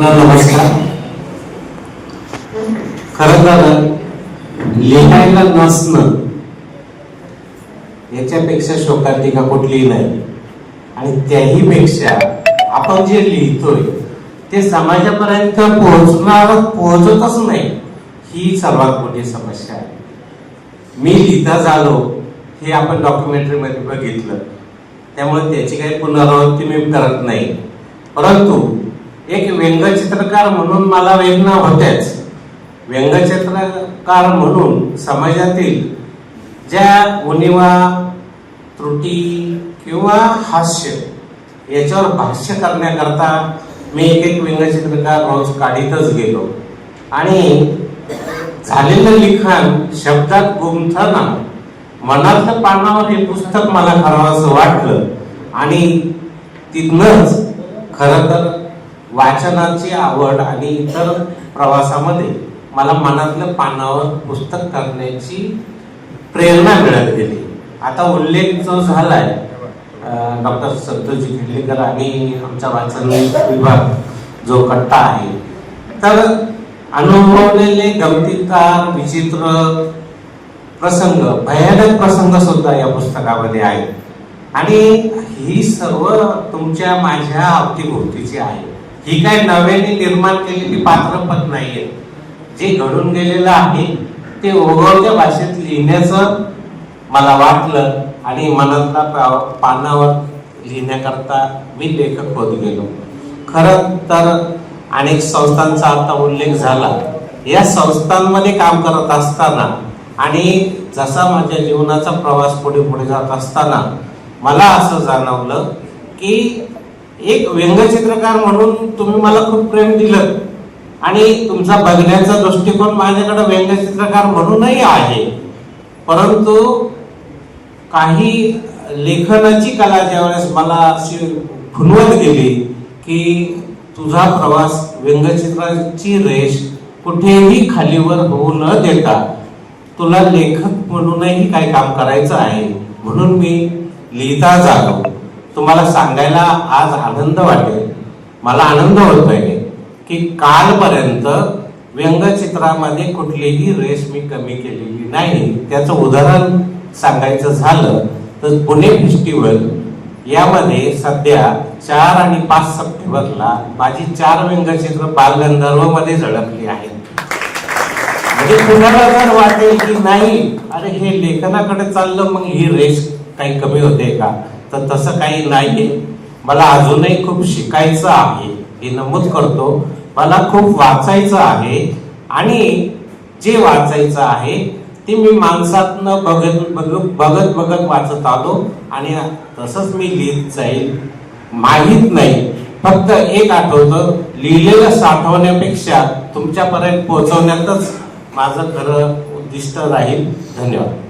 नमस्कार. खरं तर लिहायला नसणं याच्यापेक्षा शोकांतिका कुठलीही नाही. आणि त्याही पेक्षा आपण जे लिहितोय ते समाजापर्यंत पोहोचणार पोहोचतच नाही ही सर्वात मोठी समस्या आहे. मी लिहिता झालो हे आपण डॉक्युमेंटरीमध्ये बघितलं. त्यामुळे त्याची काही पुनरावृत्ती मी करत नाही. परंतु एक व्यंगचित्रकार म्हणून मला वेदना होत्याच. व्यंगचित्रकार म्हणून समाजातील ज्या उणिवा त्रुटी किंवा हास्य याच्यावर भाष्य करण्याकरता मी एक एक व्यंगचित्रकार रोज काढीतच गेलो. आणि झालेलं लिखाण शब्दात गुंथना मनातलं पानावर हे पुस्तक मला करावंसं वाटलं आणि तिथनच खरं तर वाचनाची आवड आणि इतर प्रवासामध्ये मला मनातलं पानावर पुस्तक करण्याची प्रेरणा मिळत गेली. आता उल्लेख जो झालाय डॉक्टर संतोषजी खिंडलेकर आणि आमचा वाचन विभाग जो कट्टा आहे तर अनुभवलेले गमतीदार विचित्र प्रसंग भयानक प्रसंग सुद्धा या पुस्तकामध्ये आहेत. आणि ही सर्व तुमच्या माझ्या अवतीभोवतीची आहे. ही काय नव्याने निर्माण केलेली पात्रपद नाहीये. जे घडून गेलेलं आहे ते ओघवत्या भाषेत लिहिण्याचं मला वाटलं आणि मनातला पानावर लिहिण्याकरता मी लेखक होत गेलो. खरं तर अनेक संस्थांचा आता उल्लेख झाला. या संस्थांमध्ये काम करत असताना आणि जसा माझ्या जीवनाचा प्रवास पुढे पुढे जात असताना मला असं जाणवलं की एक व्यंगचित्रकार म्हणून तुम्ही मला खूप प्रेम दिलं आणि तुमचा बघण्याचा दृष्टिकोन माझ्याकडे व्यंगचित्रकार म्हणूनही आहे. परंतु काही लेखनाची कला ज्यावेळेस मला अशी खुणवत गेली की तुझा प्रवास व्यंगचित्राची रेष कुठेही खालीवर होऊ न देता तुला लेखक म्हणूनही काही काम करायचं आहे. म्हणून मी लिहिता जातो. तुम्हाला सांगायला आज आनंद वाटेल. मला आनंद होतोय की कालपर्यंत व्यंगचित्रामध्ये कुठलीही रेस मी कमी केलेली नाही. त्याचं उदाहरण सांगायचं झालं तर पुणे फेस्टिवल यामध्ये सध्या चार आणि पाच सप्टेंबरला माझी चार व्यंगचित्र बालगंधर्वमध्ये झळकली आहेत. म्हणजे कुणाला जर वाटेल की नाही? अरे हे लेखनाकडे चाललं मग ही रेस काही कमी होते का? तर तसं काही नाहीये. मला अजूनही खूप शिकायचं आहे. हे नमूद करतो. मला खूप वाचायचं आहे. आणि जे वाचायचं आहे ते मी माणसातनं बघत बघत बघत बघत वाचत आलो. आणि तसंच मी लिहित जाईल. माहीत नाही. फक्त एक आठवतं. लिहिलेलं साठवण्यापेक्षा तुमच्यापर्यंत पोहोचवण्यातच माझं खरं उद्दिष्ट राहील. धन्यवाद.